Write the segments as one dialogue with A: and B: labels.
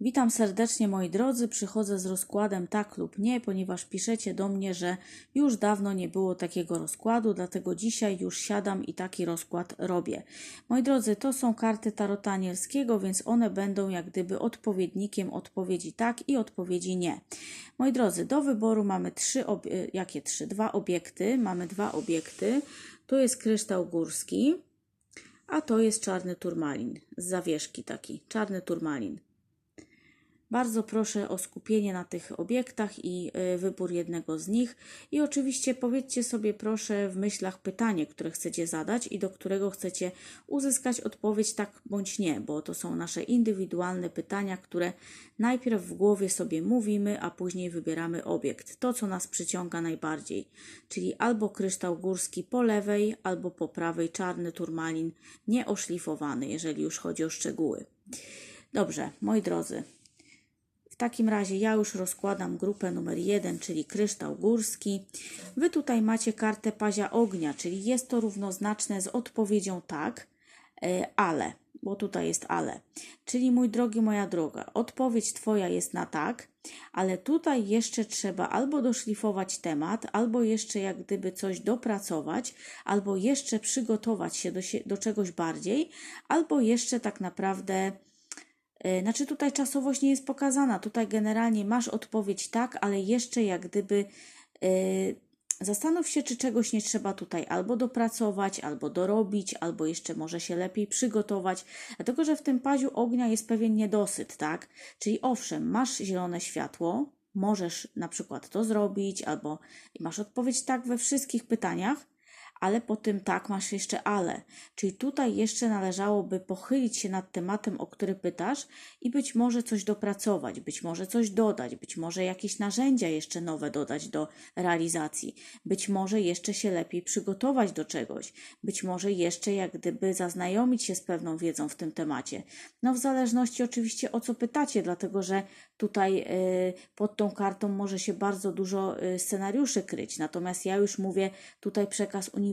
A: Witam serdecznie moi drodzy, przychodzę z rozkładem tak lub nie, ponieważ piszecie do mnie, że już dawno nie było takiego rozkładu, dlatego dzisiaj już siadam i taki rozkład robię. Moi drodzy, to są karty tarota anielskiego, więc one będą jak gdyby odpowiednikiem odpowiedzi tak i odpowiedzi nie. Moi drodzy, do wyboru mamy trzy, obie- jakie trzy? Dwa obiekty, mamy dwa obiekty. Tu jest kryształ górski, a to jest czarny turmalin z zawieszki taki, czarny turmalin. Bardzo proszę o skupienie na tych obiektach i y, wybór jednego z nich. I oczywiście powiedzcie sobie proszę w myślach pytanie, które chcecie zadać i do którego chcecie uzyskać odpowiedź tak bądź nie, bo to są nasze indywidualne pytania, które najpierw w głowie sobie mówimy, a później wybieramy obiekt. To, co nas przyciąga najbardziej, czyli albo kryształ górski po lewej, albo po prawej czarny turmalin nieoszlifowany, jeżeli już chodzi o szczegóły. Dobrze, moi drodzy, takim razie ja już rozkładam grupę numer jeden, czyli kryształ górski. Wy tutaj macie kartę pazia ognia, czyli jest to równoznaczne z odpowiedzią tak, e, ale, bo tutaj jest ale. Czyli mój drogi, moja droga, odpowiedź Twoja jest na tak, ale tutaj jeszcze trzeba albo doszlifować temat, albo jeszcze jak gdyby coś dopracować, albo jeszcze przygotować się do, sie- do czegoś bardziej, albo jeszcze tak naprawdę Znaczy tutaj czasowość nie jest pokazana. Tutaj generalnie masz odpowiedź tak, ale jeszcze jak gdyby e, zastanów się, czy czegoś nie trzeba tutaj albo dopracować, albo dorobić, albo jeszcze może się lepiej przygotować. Dlatego, że w tym paziu ognia jest pewien niedosyt, tak? Czyli owszem, masz zielone światło, możesz na przykład to zrobić, albo masz odpowiedź tak we wszystkich pytaniach, ale po tym tak masz jeszcze ale. Czyli tutaj jeszcze należałoby pochylić się nad tematem, o który pytasz i być może coś dopracować, być może coś dodać, być może jakieś narzędzia jeszcze nowe dodać do realizacji, być może jeszcze się lepiej przygotować do czegoś, być może jeszcze jak gdyby zaznajomić się z pewną wiedzą w tym temacie. No w zależności oczywiście o co pytacie, dlatego że tutaj y, pod tą kartą może się bardzo dużo y, scenariuszy kryć. Natomiast ja już mówię tutaj przekaz uniwersalny,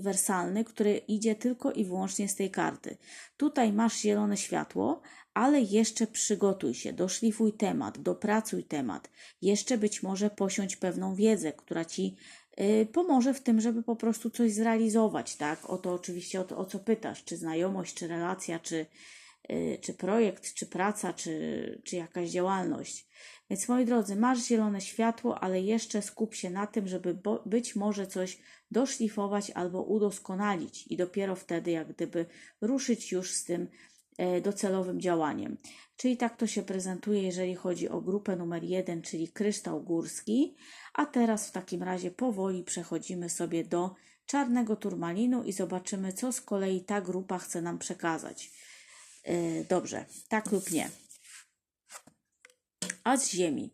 A: który idzie tylko i wyłącznie z tej karty. Tutaj masz zielone światło, ale jeszcze przygotuj się, doszlifuj temat, dopracuj temat. Jeszcze być może posiądź pewną wiedzę, która ci y, pomoże w tym, żeby po prostu coś zrealizować, tak? O to oczywiście o, to, o co pytasz, czy znajomość, czy relacja, czy, czy projekt, czy praca, czy, czy jakaś działalność. Więc moi drodzy, masz zielone światło, ale jeszcze skup się na tym, żeby bo, być może coś doszlifować albo udoskonalić i dopiero wtedy jak gdyby ruszyć już z tym e, docelowym działaniem. Czyli tak to się prezentuje, jeżeli chodzi o grupę numer jeden, czyli kryształ górski. A teraz w takim razie powoli przechodzimy sobie do czarnego turmalinu i zobaczymy, co z kolei ta grupa chce nam przekazać. E, Dobrze, tak lub nie. A z ziemi.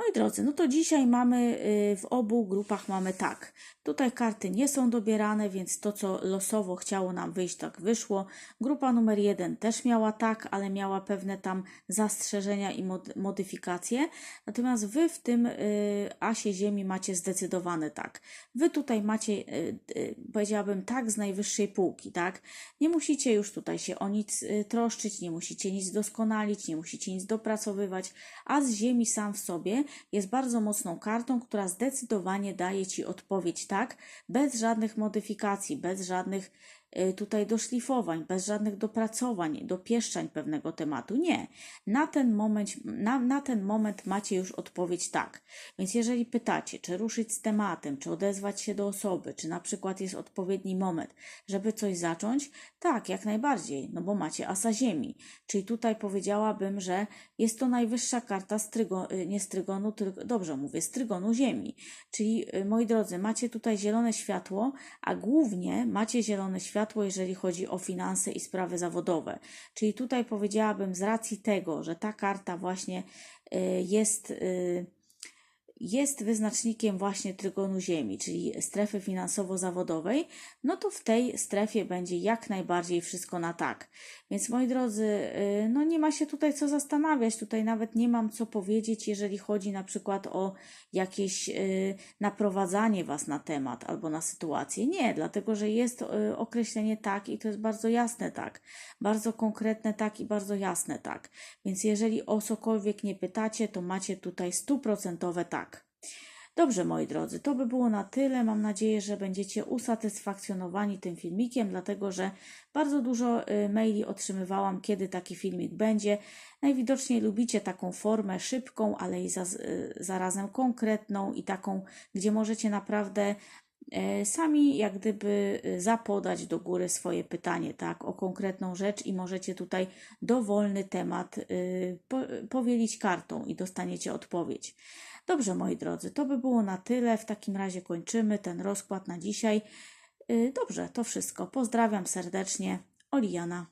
A: Moi drodzy, no to dzisiaj mamy y, w obu grupach mamy tak. Tutaj karty nie są dobierane, więc to, co losowo chciało nam wyjść, tak wyszło. Grupa numer jeden też miała tak, ale miała pewne tam zastrzeżenia i mod- modyfikacje. Natomiast wy w tym y, asie ziemi macie zdecydowane tak. Wy tutaj macie, y, powiedziałabym, tak z najwyższej półki, tak? Nie musicie już tutaj się o nic troszczyć, nie musicie nic doskonalić, nie musicie nic dopracowywać, a z ziemi sam w sobie jest bardzo mocną kartą, która zdecydowanie daje Ci odpowiedź tak, bez żadnych modyfikacji, bez żadnych tutaj doszlifowań, bez żadnych dopracowań, dopieszczań pewnego tematu. Nie. Na ten, moment, na, na ten moment macie już odpowiedź tak. Więc jeżeli pytacie, czy ruszyć z tematem, czy odezwać się do osoby, czy na przykład jest odpowiedni moment, żeby coś zacząć, tak, jak najbardziej, no bo macie asa ziemi. Czyli tutaj powiedziałabym, że jest to najwyższa karta strygo, y, nie strygonu, tylko, dobrze mówię, strygonu ziemi. Czyli, y, moi drodzy, macie tutaj zielone światło, a głównie macie zielone światło, jeżeli chodzi o finanse i sprawy zawodowe. Czyli tutaj powiedziałabym z racji tego, że ta karta właśnie y, jest y, jest wyznacznikiem właśnie trygonu Ziemi, czyli strefy finansowo-zawodowej, no to w tej strefie będzie jak najbardziej wszystko na tak. Więc moi drodzy, y, no nie ma się tutaj co zastanawiać, tutaj nawet nie mam co powiedzieć, jeżeli chodzi na przykład o jakieś y, naprowadzanie Was na temat albo na sytuację. Nie, dlatego że jest y, określenie tak i to jest bardzo jasne tak, bardzo konkretne tak i bardzo jasne tak. Więc jeżeli o cokolwiek nie pytacie, to macie tutaj stuprocentowe tak. Dobrze, moi drodzy, to by było na tyle. Mam nadzieję, że będziecie usatysfakcjonowani tym filmikiem, dlatego że bardzo dużo y, maili otrzymywałam, kiedy taki filmik będzie. Najwidoczniej lubicie taką formę szybką, ale i y, zarazem konkretną i taką, gdzie możecie naprawdę e, sami jak gdyby y, zapodać do góry swoje pytanie, tak, o konkretną rzecz i możecie tutaj dowolny temat y, po, powielić kartą i dostaniecie odpowiedź. Dobrze, moi drodzy, to by było na tyle. W takim razie kończymy ten rozkład na dzisiaj. Y, Dobrze, to wszystko. Pozdrawiam serdecznie. Oliana.